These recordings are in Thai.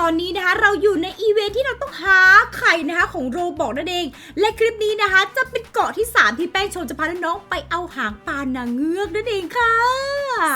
ตอนนี้นะคะ เราอยู่ในอีเวนท์ที่เราต้องหาไข่นะคะของโรบอกนั่นเอง และคลิปนี้นะคะ จะเป็นเกาะที่ 3 ที่แป้งโชนจะพาน้องๆไปเอาหางปลานางเงือกนั่นเองค่ะ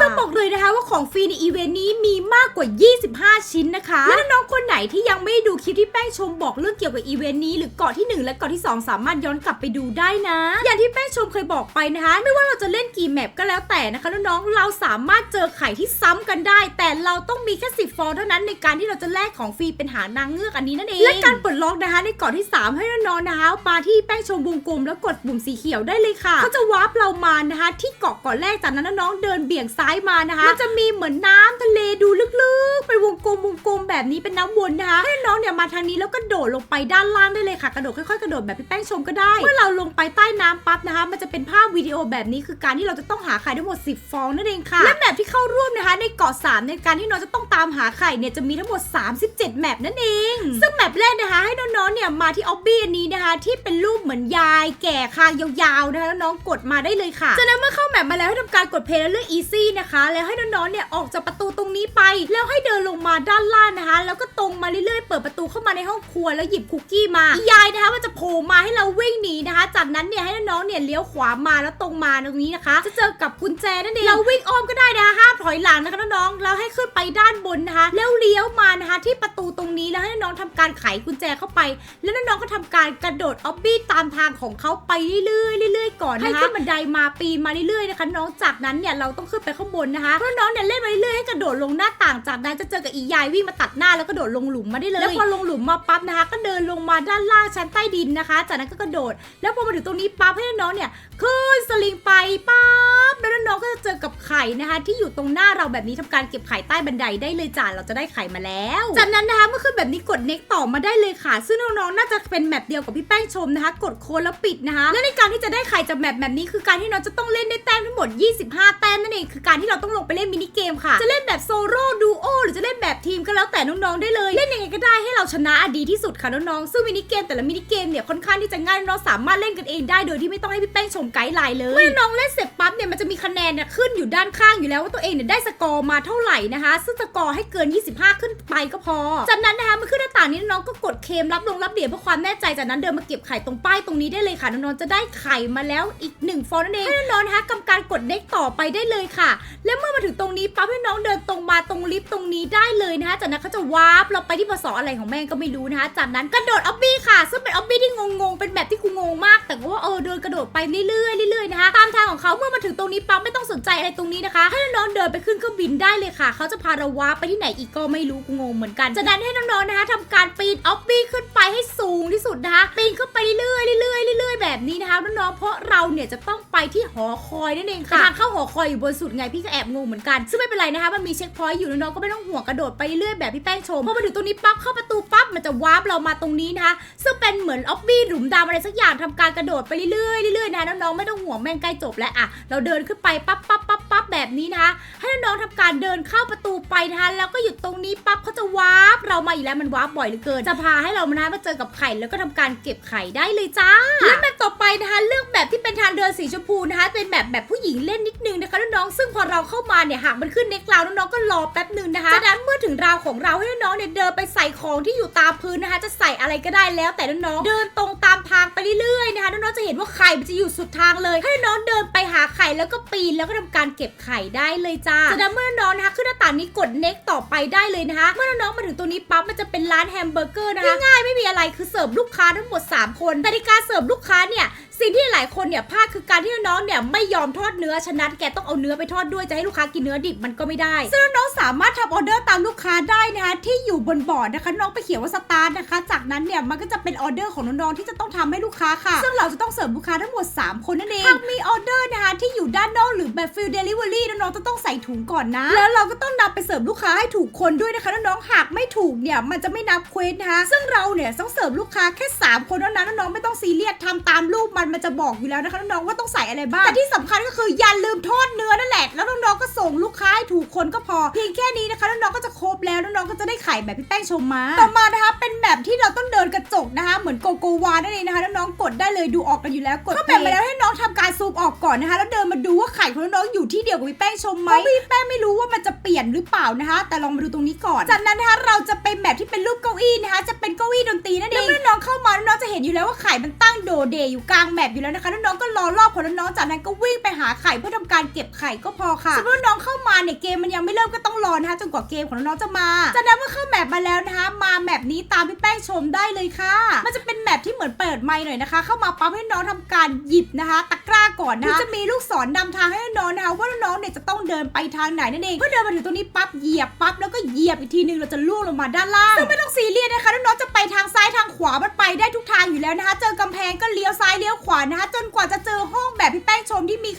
ซึ่งบอกเลยนะคะว่าของฟรีในอีเวนต์นี้มีมากกว่า 25 ชิ้นนะคะและน้องๆคนไหนที่ยังไม่ได้ดูคลิปที่แป้งชมบอกเรื่องเกี่ยวกับอีเวนต์นี้หรือเกาะที่ 1 และเกาะที่ 2 สามารถย้อนกลับไปดูได้นะ อย่างที่แป้งชมเคยบอกไปนะคะ ไม่ว่าเราจะเล่นกี่แมปก็แล้วแต่นะคะน้องๆเราสามารถเจอไข่ที่ซ้ำกันได้ แต่เราต้องมีแค่สิบฟองเท่านั้นในการที่เราจะแลกของฟรีเป็นหานางเงือกอันนี้นั่นเอง และการปลดล็อกนะคะ ในเกาะที่ 3 ให้น้องๆนะคะมาที่แป้งชมวงกลมแล้วกดปุ่มสีเขียวได้เลยค่ะเขาจะวาร์ปเรามานะคะที่เกาะเกาะแรกจากนั้นน้องๆเดินเบี่ยงซ้ายมานะคะมันจะมีเหมือนน้ำทะเลดูลึกๆเป็นวงกลมวงกลมแบบนี้เป็นน้ำวนนะคะให้น้องๆเนี่ยมาทางนี้แล้วก็โดดลงไปด้านล่างได้เลยค่ะกระโดดค่อยๆกระโดดแบบพี่แป้งชมก็ได้เมื่อเราลงไปใต้น้ำปั๊บนะคะ มันจะเป็นภาพวิดีโอแบบนี้คือการที่เราจะต้องหาไข่ทั้งหมด 10 ฟองนั่นเองค่ะและแมปที่เข้าร่วมนะคะ ในเกาะ3ในการที่น้องจะต้องตามหาไข่เนี่ยจะมีทั้งหมด37 แมปนั่นเอง ซึ่งแมปแรกนะคะให้น้องๆเนี่ยมาที่ออบบี้อันนี้นะคะที่เป็นรูปเหมือนยายแก่คางยาวๆนะคะน้องกดมาได้เลยค่ะจากนั้นเมื่อเข้าแมปมาแล้วให้ทำการกดเพลย์แล้วเลือก easy นะคะ แล้วให้น้องๆเนี่ยออกจากประตูตรงนี้ไป แล้วให้เดินลงมาด้านล่างนะคะ แล้วก็ตรงมาเรื่อยๆ เปิดประตูเข้ามาในห้องครัวแล้วหยิบคุกกี้มาอียายนะคะมันจะโผล่มาให้เราวิ่งหนีนะคะ จากนั้นเนี่ยให้น้องๆเนี่ยเลี้ยวขวามาแล้วตรงมาตรงนี้นะคะ จะเจอกับกุญแจนั่นเองเราวิ่งอ้อมก็ได้นะคะห้ามถอยหลังนะคะน้องๆแล้วให้ขึ้นไปด้านบนนะคะแล้วเลี้ยวมานะคะทประตูตรงนี้แล้วให้น้องๆทำการไขกุญแจเข้าไป แล้วน้องๆก็ทำการกระโดดออบบี้ตามทางของเขาไปเรื่อยๆเรื่อยๆก่อนนะคะให้ขึ้นบันไดมาปีนมาเรื่อยๆนะคะน้องจากนั้นเนี่ยเราต้องขึ้นไปข้างบนนะคะเพราะน้องเนี่ยเล่นมาเรื่อยๆให้กระโดดลงหน้าต่างจากนั้นจะเจอกับอียายวิ่งมาตัดหน้าแล้วก็โดดลงหลุมมาได้เลยแล้วพอลงหลุมมาปั๊บนะคะ ก็เดินลงมาด้านล่างชั้นใต้ดินนะคะ จากนั้นก็กระโดด แล้วพอมาถึงตรงนี้ปั๊บให้น้องเนี่ยขึ้นสลิงไปปั๊บแล้วน้องๆก็จะเจอกับไข่นะคะ ที่อยู่ตรงหน้าเราแบบนี้ทำการเก็บไข่ใต้บันไดได้เลยจ้าเราจะได้ไข่มาแล้วจากนั้นนะคะเมื่อขึ้นแบบนี้กด next ต่อมาได้เลยค่ะ ซึ่งน้องๆน่าจะเป็นแมปเดียวกับพี่แป้งชมนะคะ กดโค้ดแล้วปิดนะคะและในการที่จะได้ไข่จากแมปแบบนี้คือการที่น้องจะต้องเล่นได้แต้มทั้งหมด 25 แต้มนั่นเองคือการที่เราต้องลงไปเล่นมินิเกมค่ะ จะเล่นแบบโซโล่ดูโอหรือจะเล่นแบบทีมก็แล้วแต่น้องๆได้เลย เล่นยังไงก็ได้ให้เราชนะอดีที่สุดค่ะน้องๆซึ่งมินิเกมแต่ละมินิเกมเนี่ยค่อนข้างที่จะง่ายน้องสามารถเล่นกันเองได้โดยที่ไม่ต้องให้พี่แป้งชมไกด์ไลน์เลยเมื่อน้องเล่นเสร็จปั๊บเนี่ยมันจะมีคะแนนเนี่ยขึ้นอยู่ด้านข้างอยู่แล้วว่าตัวเองเนี่ยได้สกอร์มาเท่าไหร่นะคะซึ่งสกอร์ให้เกิน 25 ขึ้นไปก็พอ จากนั้นนะคะมันขึ้นหน้าต่างนี้น้องก็กดเคมรับลงรับเหรียญเพื่อความแน่ใจจากนั้นเดินมาเก็บไข่ตรงป้ายตรงนี้ได้เลยค่ะน้องๆจะได้ไข่มาแล้วอีกหนึ่งฟองนั่นเองให้น้องๆนะคะกำการกดเด็กต่อไปได้เลยค่ะ และเมื่อมาถึงตรงนี้ปั๊บให้น้องเดินตรงมาตรงลิฟต์ตรงนี้ได้เลยนะคะจากนั้นเขาจะวาร์ปเราไปที่ภาษาอะไรของแม่งก็ไม่รู้นะคะจากนั้นกระโดดออบบี้ค่ะ ซึ่งเป็นออบบี้ที่งงๆเป็นแบบที่กูงงมาก แต่ว่าเออเดินกระโดดไปเรื่อยๆเรื่อยๆนะคะตามทางของเขาเมื่อมาถึงตรงนี้ปั๊บไม่ต้องสนใจอะไรตรงนี้นะคะ ให้น้องเดินไปขึ้นเครื่องบินได้เลยค่ะ เขาจะพาเราวาร์ปไปที่ไหนอีกก็ไม่รู้กูงงเหมือนกันจากนั้นให้น้องๆนะคะทำการปีนออบบี้ขึ้นไปให้สูงที่สุดนะคะปีนขึ้นไปเรื่อยๆเรื่อยๆเรื่อยๆแบบนี้นะคะน้องๆเพราะเราเนี่ยจะต้องไปที่หอคอยนั่นเองค่ะทางเข้าหอคอยอยู่บนสุดไงพี่ก็แอบงงเหมือนกันซึ่งไม่เป็นไรนะคะมันมีเช็คพอยต์อยู่น้องๆก็ไม่ต้องห่วงกระโดดไปเรื่อยๆแบบพี่แป้งชมพอมาถึงตรงนี้ปั๊บเข้าประตูปั๊บมันจะวาร์ปเรามาตรงนี้นะคะซึ่งเป็นเหมือนออบบี้หลุมดำอะไรสักอย่างทำการกระโดดไปเรื่อยๆเรื่อยๆนะน้องๆไม่ต้องห่วงแม่งใกล้จบแล้วอะเราเดินขึ้นไปปั๊บปั๊บปั๊บปั๊บแบบนี้นะคะให้น้องๆทำการเดินเข้าประตูไปนะคะแล้วก็หยุดตรงนี้ปั๊บเขาจะวาร์ปเรามาอีกแล้วมันวาร์ปบ่อยเหลือเกิน จะพาให้เรามานะมาเจอกับไข่แล้วก็ทำการเก็บไข่ได้เลยจ้าและแบบต่อไปนะคะเลือกแบบที่เป็นทางเดินสีชมพูนะคะ เป็นแบบแบบผู้หญิงเล่นนิดนึงนะคะน้องๆซึ่งพอเราเข้ามาเนี่ยหากมันขึ้นเน็กราวน้องๆก็รอแป๊บนึงนะคะจากนั้นเมื่อถึงราวของเราให้น้องๆเนี่ยเดินไปใส่ของที่อยู่ตามพื้นนะคะ จะใส่อะไรก็ได้แล้วแต่น้องๆเดินตรงตามทางไปเรื่อยๆนะคะน้องๆจะเห็นว่าไข่มันจะอยู่สุดทางเลยให้น้องๆเดินไปหาไข่แล้วก็ปีนแล้วก็ทำการเก็บไข่ได้เลยจ้าจากนั้นเมื่อน้องๆนะคะขึ้นหน้าต่างนี้กดเน็กต่อไปได้เลยนะคะเมื่อน้องมาถึงตรงนี้ปั๊บมันจะเป็นร้านแฮมเบอร์เกอร์นะคะง่ายๆไม่มีอะไรคือเสิร์ฟลูกค้าทั้งหมด 3 คนแต่ในการเสิร์ฟลูกค้าเนี่ย สิ่งที่หลายคนเนี่ยพลาดคือการที่น้องเนี่ยไม่ยอมทอดเนื้อฉะนั้นแกต้องเอาเนื้อไปทอดด้วยจะให้ลูกค้ากินเนื้อดิบมันก็ไม่ได้ ซึ่งน้องสามารถทำออเดอร์ตามลูกค้าได้นะคะที่อยู่บนบอร์ดนะคะน้องไปเขียนว่าสตาร์ทนะคะ จากนั้นเนี่ยมันก็จะเป็นออเดอร์ของน้องๆที่จะต้องทำให้ลูกค้าค่ะ ซึ่งเราจะต้องเสิร์ฟลูกค้าทั้งหมด 3 คนนั่นเองหากมีออเดอร์นะคะที่อยู่ด้านนอกหรือแบบฟิลเดลิเวอรี่น้องๆจะต้องใส่ถุงก่อนนะ แล้วเราก็ต้องนำไปเสิร์ฟลูกค้าให้ถูกคนด้วยนะคะน้องๆหากไม่ถูกเนี่ยมันจะไม่นับเควสนะคะซึ่งเราเนี่ยต้องเสิร์ฟลูกค้าแค่ 3 คนเท่านั้นน้องๆไม่ต้องซีเรียสทำตามรูปมันมันจะบอกอยู่แล้วนะคะน้องๆว่าต้องใส่อะไรบ้างแต่ที่สำคัญก็คืออย่าลืมทอดเนื้อนั่นแหละแล้วน้องๆก็ส่งลูกค้าให้ถูกคนก็พอเพียงแค่นี้นะคะน้องๆก็จะครบแล้วน้องๆก็จะได้ไข่แบบพี่แป้งชมมาต่อมานะคะเป็นแบบที่เราต้องเดินกระจกนะคะเหมือนโกโกวานั่นเองนะคะน้องๆกดได้เลยดูออกกันอยู่แล้วกดเข้าแบบมาแล้วให้น้องทำการซูมออกก่อนนะคะ แล้วเดินมาดูว่าไข่ของน้องๆอยู่ที่ที่เดียวกับพี่แป้งชมไหมเพราะพี่แป้งไม่รู้ว่ามันจะเปลี่ยนหรือเปล่านะคะ แต่ลองมาดูตรงนี้ก่อนจากนั้นนะคะเราจะเป็นแบบที่เป็นรูปเก้าอี้นะคะ จะเป็นเก้าอี้ดนตรีนั่นเองแล้วเมื่อน้องเข้ามาน้องๆจะเห็นอยู่แล้วว่าไข่มันตั้งโดเดอยู่กลางแมปอยู่แล้วนะคะน้องๆก็รอรอบของน้องๆจากนั้นก็วิ่งไปหาไข่เพื่อทำการเก็บไข่ก็พอค่ะสมมติว่าน้องเข้ามาเนี่ยเกมมันยังไม่เริ่มก็ต้องรอนะคะจนกว่าเกมของน้องๆจะมาจากนั้นเมื่อเข้าแมปมาแล้วนะคะ มาแมปนี้ตามพี่แป้งชมได้เลยค่ะ มันจะเป็นแมปที่เหมือนเปิดไมค์หน่อยนะคะ เข้ามาปั๊บให้น้องทำการหยิบนะคะ ตะกร้าก่อนนะคะจะมีลูกศรนำทางให้น้องนะคะว่าน้องๆเนี่ยจะต้องเดินไปทางไหนนั่นเองเมื่อเดินมาถึงตรงนี้ปั๊บเหยียบปั๊บแล้วก็เหยียบอีกทีนึงเราจะล่วงลงมาด้านล่างซึ่งไม่ต้องซีเรียสนะคะน้องๆจะไปทางซ้ายทางขวามันไปได้ทุกทางอยู่แล้วนะคะ เจอกำแพงก็เลี้ยวซ้ายเลี้ยวขวานะคะจนกว่าจะเจอห้องแบบ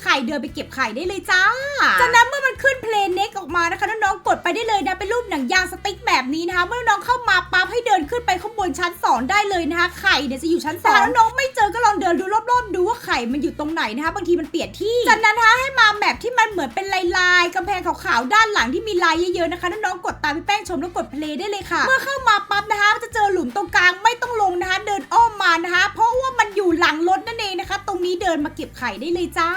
ไข่เดินไปเก็บไข่ได้เลยจ้า จากนั้นเมื่อมันขึ้นเพลงเน็กออกมานะคะน้องๆกดไปได้เลยนะเป็นรูปหนังยางสติ๊กแบบนี้นะคะเมื่อน้องเข้ามาปั๊บให้เดินขึ้นไปข้างบนชั้น 2 ได้เลยนะคะไข่เนี่ยจะอยู่ชั้น2แต่ถ้าน้องไม่เจอก็ลองเดินดูรอบๆดูว่าไข่มันอยู่ตรงไหนนะคะบางทีมันเปลี่ยนที่จากนั้นนะคะให้มาแบบที่มันเหมือนเป็นลายๆกำแพงขาวๆด้านหลังที่มีลายเยอะๆนะคะน้องๆกดตามพี่แป้งชมแล้วกดเพลย์ได้เลยค่ะ เมื่อเข้ามาปั๊บนะคะจะเจอหลุมตรงกลางไม่ต้องลงนะคะ เดินอ้อมมานะคะ เพราะว่ามันอยู่หลังรถนั่นเองนะคะ ตรงนี้เดินมาเก็บไข่ได้เลยจ้า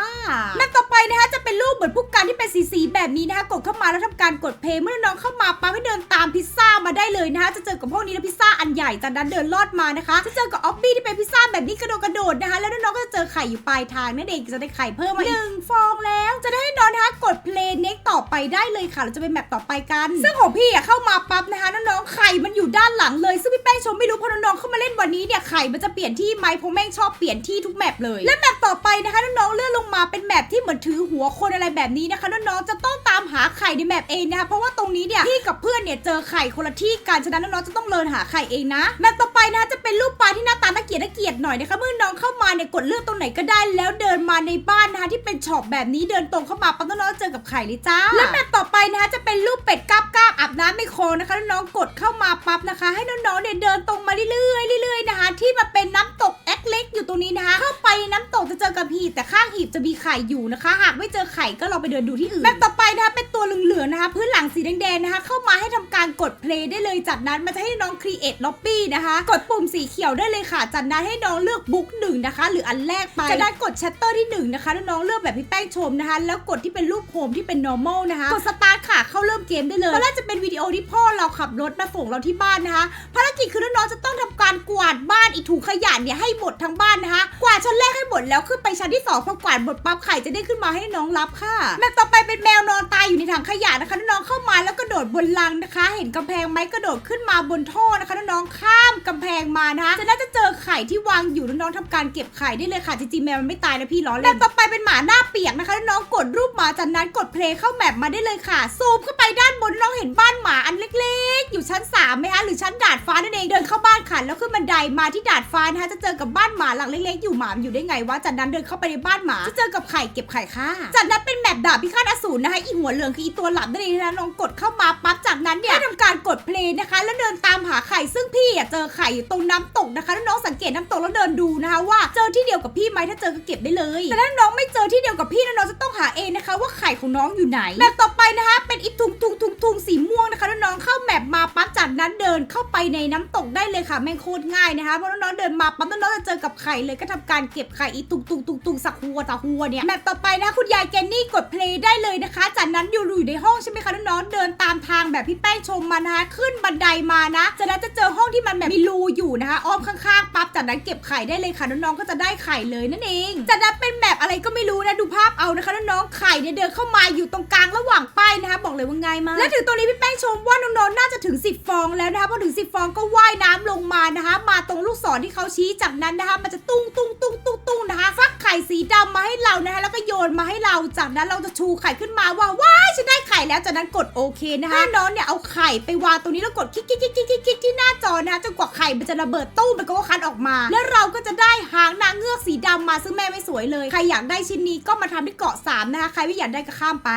และต่อไปนะคะจะเป็นรูปเหมือนผู้การที่เป็นสีๆแบบนี้นะคะกดเข้ามาแล้วทำการกดเพลย์เมื่อน้องเข้ามาปั๊บให้เดินตามพิซซ่ามาได้เลยนะคะจะเจอกับพวกนี้นะพิซซ่าอันใหญ่จากนั้นเดินลอดมานะคะ จะเจอกับออฟบี้ที่เป็นพิซซ่าแบบนี้กระโดดกระโดดนะคะ แล้วน้องๆก็จะเจอไข่อยู่ปลายทางนั่นเองจะได้ไข่เพิ่มมาอีกหนึ่งฟองแล้ว จะได้ให้น้องนะคะกดเพลย์เน็กต่อไปได้เลยค่ะเราจะเป็นแมปต่อไปกัน ซึ่งของพี่อะเข้ามาปั๊บนะคะน้องๆไข่มันอยู่ด้านหลังเลยซึ่งพี่ แป้ชมไม่รู้เพราะน้องๆเข้ามาเล่นวันนี้เนี่ยไข่มันจะเปลี่ยนที่ไหมเพราะแม่งชอบเปลี่ยนที่ทุกแมปเลย และแมปต่อไปนะคะน้องๆเลื่อนลงมาเป็นแมปที่เหมือนถือหัวคนอะไรแบบนี้นะคะน้องๆจะต้องตามหาไข่ในแมปเองนะคะเพราะว่าตรงนี้เนี่ยพี่กับเพื่อนเนี่ยเจอไข่คนละที่กันฉะนั้นน้องๆจะต้องเลินหาไข่เองนะแมปต่อไปนะคะจะเป็นรูปปลาที่หน้าตาน่า กียดน่าเกียดหน่อยนะคะเมื่อน้องเข้ามาเนี่ยกดเลือกตรงไหนก็ได้ แล้วเดินมาในบ้านนะคะที่เป็นช็อปแบบนี้เดินตรงเข้ามาปั๊บน้องๆเจอกับไข่เลยจ้าแล้วแบบต่อไปนะคะจะเป็นรูปเป็ดกราบก้าบอาบน้ำในคลอนะคะน้องกดเข้ามาปั๊บนะคะ ให้น้องๆเนี่ยเดินตรงมาเรื่อยๆเรื่อยๆนะคะที่มาเป็นน้ำตกแอคเล็กอยู่ตรงนี้นะคะเข้าไปน้ำตก เจอกับหีบแต่ข้างหีบจะมีไข่อยู่นะคะ หากไม่เจอไข่ก็ลองไปเดินดูที่อื่นแมปต่อไปนะคะเป็นตัวเหลืองๆนะคะ พื้นหลังสีแดงๆนะคะ เข้ามาให้ทำการกดเพลย์ได้เลยจากนั้นมันจะให้น้องครีเอทล็อบบี้นะคะ กดปุ่มสีเขียวได้เลยค่ะจากนั้นให้น้องเลือกบุ๊กหนึ่งนะคะ หรืออันแรกไปจากนั้นกดชัตเตอร์ที่หนึ่งนะคะแล้วน้องเลือกแบบพี่แป้งชมนะคะ แล้วกดที่เป็นรูปโฮมที่เป็น normal นะคะกดสตาร์ทค่ะเข้าเริ่มเกมได้เลยตอนแรกจะเป็นวิดีโอที่พ่อเราขับรถมาส่งเราที่บ้านนะคะภารกิจคือน้องจะต้องทำการกวาดบ้านอีถุงขยะเนี่ยให้หมดทั้งบ้านนะคะกวาดชั้นแรกให้หมดแล้วขึ้นไปชั้นที่สองพอกวาดหมดปั๊บไข่จะได้ขึ้นมาให้น้องรับค่ะแมปต่อไปเป็นแมวนอนตายอยู่ในถังขยะนะคะน้องเข้ามาแล้วกระโดดบนลังนะคะ เห็นกำแพงไหมกระโดดขึ้นมาบนท่อนะคะน้องข้ามกำแพงมานะคะจะน่าจะเจอไข่ที่วางอยู่น้องๆทำการเก็บไข่ได้เลยค่ะจริงๆแมวมันไม่ตายนะพี่ล้อเล่นแมปต่อไปเป็นหมาหน้าเปียกนะคะน้องกดรูปหมาจากนั้นกดเพลย์เข้าแมปมาได้เลยค่ะ ซูมเข้าไปด้านบนน้องเห็นบ้านหมาอันเล็ก ๆ อยู่ชั้น3ไหมคะหรือชั้นดาดฟ้านั่นเองเดินเข้าบ้านค่ะแล้วขึ้นบันไดมาที่ดาดฟ้านะคะจะเจอกับบ้านหมาหลังเล็กๆอยู่หมาอยู่ได้ไงวะจากนั้นเดินเข้าไปในบ้านหมาจะเจอกับไข่เก็บไข่ค่ะ จากนั้นเป็นแมปดาบพิฆาตอสูรนะคะอีหัวเหลืองคืออีตัวหลับนั่นเองนะน้องกดเข้ามาปั๊บจากนั้นเนี่ยทำการกดเพลย์นะคะ แล้วเดินตามหาไข่ซึ่งพี่อะเจอไข่อยู่ตรงน้ำตกนะคะแล้วน้องสังเกตน้ำตกแล้วเดินดูนะคะ ว่าเจอที่เดียวกับพี่ไหมถ้าเจอก็เก็บได้เลย แต่ถ้าน้องไม่เจอที่เดียวกับพี่นะน้องจะต้องหาเองนะคะ ว่าไข่ของน้องอยู่ไหนแมปต่อไปนะคะเป็นอีทุงทุงทุงทุงสีม่วงนะคะแล้วน้องเข้าแมปมาปั๊บจากนั้นเดินเข้าไปในน้ำตกได้เลยค่ะแม่งโคตรง่ายนะคะเพราะน้องเดินมาปั๊บน้องจะเจอกับไข่เลยก็ทำการเก็บไข่อีตุงตุงตุงตุงสักหัวตาหัวเนี่ยแมปต่อไปนะคุณยายแกนนี่กดเพลย์ได้เลยนะคะ จากนั้นอยู่อยู่ในห้องใช่ไหมคะน้องๆเดินตามทางแบบพี่แป้งชมมานะคะขึ้นบันไดมานะจากนั้นจะเจอห้องที่มันแบบมีรูอยู่นะคะ อ้อมข้างๆปั๊บจากนั้นเก็บไข่ได้เลยค่ะน้องๆก็จะได้ไข่เลยนั่นเองจากนั้นเป็นแบบอะไรก็ไม่รู้นะดูภาพเอานะคะน้องๆไข่เนี่ยเดินเข้ามาอยู่ตรงกลางระหว่างป้ายนะคะ บอกเลยว่าง่ายมากและถึงตรงนี้พี่แป้งชมว่าน้องๆน่าจะถึง 10 ฟองแล้วนะคะพอถึง 10 ฟองก็ว่ายน้ำลงมานะคะ มาตรงลูกศรที่เขาชี้จากนั้นนะคะ มันจะตุ้งตุ้งตุ้งตุ้งตุ้งนะคะฟักไข่สีดำมาให้เรานะคะแล้วก็โยนมาให้เราจากนั้นเราจะชูไข่ขึ้นมาว่าว้ายฉันได้ไข่แล้วจากนั้นกดโอเคนะคะให้น้องเนี่ยเอาไข่ไปวางตรงนี้แล้วกดคลิกคลิกคลิกคลิกคลิกที่หน้าจอนะคะจนกว่าไข่มันจะระเบิดตู้มันก็คันออกมา แล้วเราก็จะได้หางนางเงือกสีดำมาซึ่งแม่ไม่สวยเลย ใครอยากได้ชิ้นนี้ก็มาทำที่เกาะสามนะคะใครไม่อยากได้ก็ข้ามไป